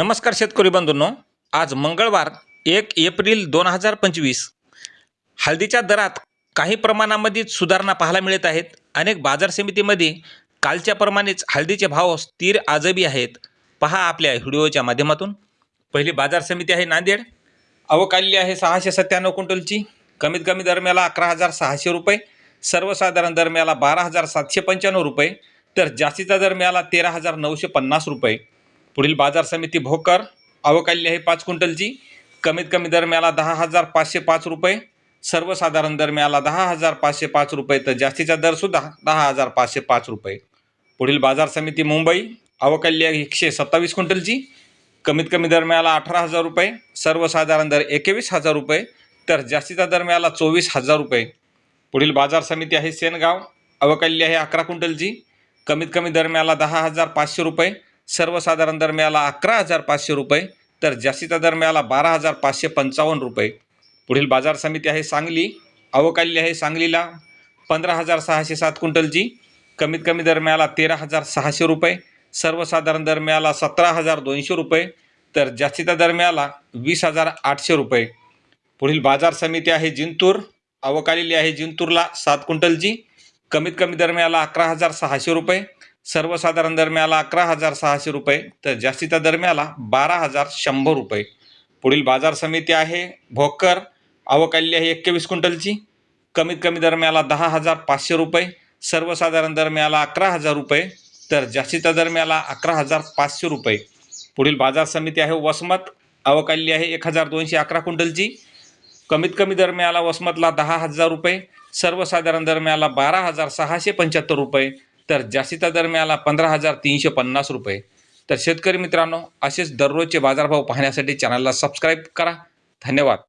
नमस्कार शेतकरी बंधूंनो. आज मंगळवार एक एप्रिल दोन हजार पंचवीस. हळदीच्या दरात काही प्रमाणामध्ये सुधारणा पाहायला मिळत आहेत. अनेक बाजार समितीमध्ये कालच्याप्रमाणेच हळदीचे भाव स्थिर आजबी आहेत. पहा आपल्या व्हिडिओच्या माध्यमातून. पहिली बाजार समिती आहे नांदेड. अवकाली आहे सहाशे सत्त्याण्णव क्विंटलची. कमीत कमी दरम्याला अकरा हजार सहाशे रुपये. सर्वसाधारण दरम्याला बारा हजार सातशे पंच्याण्णव रुपये. तर जास्तीचा दर मिळाला तेरा हजार नऊशे पन्नास रुपये. पुढील बाजार समिती भोकर अवकाली आहे पाच क्विंटलची कमीत कमी दर मिळाला दहा हजार पाचशे पाच रुपये सर्वसाधारण दर मिळाला दहा हजार पाचशे पाच रुपये तर जास्तीचा दरसुद्धा दहा हजार पाचशे पाच रुपये. पुढील बाजार समिती मुंबई अवकाली आहे एकशे सत्तावीस क्विंटलची कमीत कमी दर मिळाला अठरा हजार रुपये सर्वसाधारण दर एकवीस हजार रुपये तर जास्तीचा दर मिळाला चोवीस हजार रुपये. पुढील बाजार समिती आहे सेनगाव अवकाली आहे अकरा क्विंटलची कमीत कमी दर मिळाला दहा हजार पाचशे रुपये सर्वसाधारण दर मिळाला अकरा हजार पाचशे रुपये तर जास्तीचा दर मिळाला बारा हजार पाचशे पंचावन्न रुपये. पुढील बाजार समिती आहे सांगली अवकाली आहे सांगलीला. पंधरा हजार सहाशे सात क्विंटलची. कमीत कमी दर मिळाला तेरा हजार सहाशे रुपये. सर्वसाधारण दर मिळाला सतरा हजार दोनशे रुपये तर जास्तीचा दर मिळाला वीस हजार आठशे रुपये. पुढील बाजार समिती आहे जिंतूर अवकालेली आहे जिंतूरला सात क्विंटलची. कमीत कमी दर मिळाला अकरा हजार सहाशे रुपये सर्वसाधारण दरम्याला अकरा हजार सहाशे रुपये तर जास्तीचा दरम्याला बारा हजार शंभर रुपये. पुढील बाजार समिती आहे भोकर अवकाल्य आहे एक्केवीस क्विंटलची. कमीत कमी दरम्याला दहा हजार पाचशे रुपये सर्वसाधारण दरम्याला अकरा हजार रुपये तर जास्तीचा दरम्याला अकरा हजार पाचशे रुपये. पुढील बाजार समिती आहे वसमत अवकाली आहे एक हजार दोनशे अकरा क्विंटलची. कमीत कमी दरम्याला वसमतला दहा हजार रुपये सर्वसाधारण दरम्याला बारा हजार सहाशे पंच्याहत्तर रुपये तर जास्तीचा दर मिळाला पंधरा हजार तीनशे पन्नास रुपये. तर शेतकरी मित्रांनो असेच दररोजचे बाजारभाव पाहण्यासाठी चॅनलला सबस्क्राईब करा. धन्यवाद.